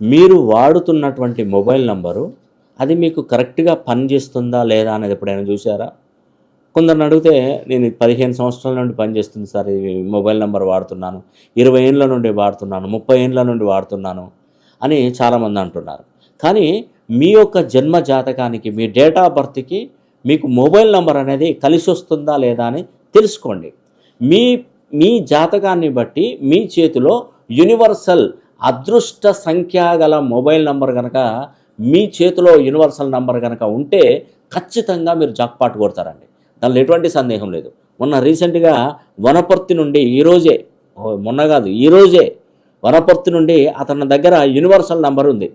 మీరు వాడుతున్నటువంటి mobile number అది మీకు కరెక్ట్గా పనిచేస్తుందా లేదా అనేది ఎప్పుడైనా చూసారా కొందరిని అడిగితే నేను పదిహేను సంవత్సరాల నుండి పనిచేస్తుంది సార్ ఇది మొబైల్ నెంబర్ వాడుతున్నాను. ఇరవై ఏళ్ళ నుండి వాడుతున్నాను ముప్పై ఏళ్ళ నుండి వాడుతున్నాను అని చాలామంది అంటున్నారు. కానీ మీ యొక్క జన్మ జాతకానికి మీ డేట్ ఆఫ్ బర్త్కి మీకు మొబైల్ నెంబర్ అనేది కలిసి వస్తుందా లేదా అని తెలుసుకోండి. మీ మీ జాతకాన్ని బట్టి మీ చేతిలో యూనివర్సల్ అదృష్ట సంఖ్య గల మొబైల్ నంబర్ కనుక మీ చేతిలో యూనివర్సల్ నంబర్ కనుక ఉంటే ఖచ్చితంగా మీరు జాక్పాట్ కొడతారండి. దానిలో ఎటువంటి సందేహం లేదు. మొన్న రీసెంట్గా వనపర్తి నుండి ఈరోజే మొన్న కాదు ఈరోజే వనపర్తి నుండి అతని దగ్గర యూనివర్సల్ నంబర్ ఉంది.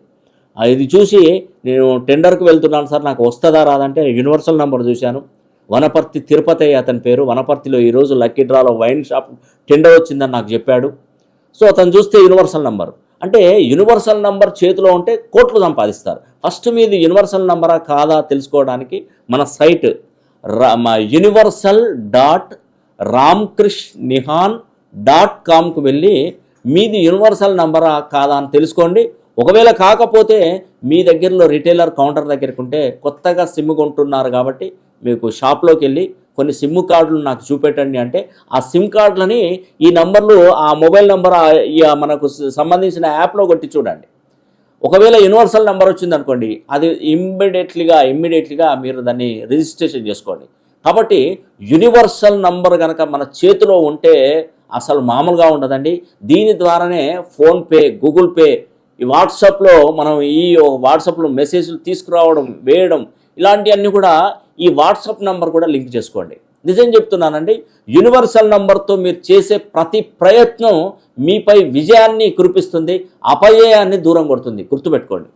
ఇది చూసి నేను టెండర్కు వెళ్తున్నాను సార్ నాకు వస్తుందా రాదంటే యూనివర్సల్ నంబర్ చూశాను. వనపర్తి తిరుపతి అతని పేరు వనపర్తిలో ఈరోజు లక్కీ డ్రాలో వైన్ షాప్ టెండర్ వచ్చిందని నాకు చెప్పాడు. సో అతను చూస్తే యూనివర్సల్ నంబర్ అంటే యూనివర్సల్ నంబర్ చేతిలో ఉంటే కోట్లు సంపాదిస్తారు. ఫస్ట్ మీది యూనివర్సల్ నంబరా కాదా తెలుసుకోవడానికి మన సైట్ యూనివర్సల్ డాట్ రామ్కృష్ నిహాన్ డాట్ కామ్కు వెళ్ళి మీది యూనివర్సల్ నంబరా కాదా అని తెలుసుకోండి. ఒకవేళ కాకపోతే మీ దగ్గరలో రిటైలర్ కౌంటర్ దగ్గరికి ఉంటే కొత్తగా సిమ్ కొంటున్నారు కాబట్టి మీకు షాప్లోకి వెళ్ళి కొన్ని సిమ్ కార్డులు నాకు చూపెట్టండి అంటే ఆ సిమ్ కార్డులని ఈ నంబర్లు ఆ మొబైల్ నంబర్ మనకు సంబంధించిన యాప్లో కొట్టి చూడండి. ఒకవేళ యూనివర్సల్ నెంబర్ వచ్చింది అనుకోండి అది ఇమ్మీడియట్లీగా ఇమ్మీడియట్లీగా మీరు దాన్ని రిజిస్ట్రేషన్ చేసుకోండి. కాబట్టి యూనివర్సల్ నంబర్ కనుక మన చేతిలో ఉంటే అసలు మామూలుగా ఉండదండి. దీని ద్వారానే ఫోన్పే గూగుల్ పే ఈ వాట్సాప్లో మనం ఈ వాట్సాప్లో మెసేజ్లు తీసుకురావడం వేయడం ఇలాంటివన్నీ కూడా ఈ వాట్సాప్ నంబర్ కూడా లింక్ చేసుకోండి. నిజం చెప్తున్నానండి యూనివర్సల్ నంబర్తో మీరు చేసే ప్రతి ప్రయత్నం మీపై విజయాన్ని కురిపిస్తుంది అపజయాన్ని దూరం కొడుతుంది. గుర్తుపెట్టుకోండి.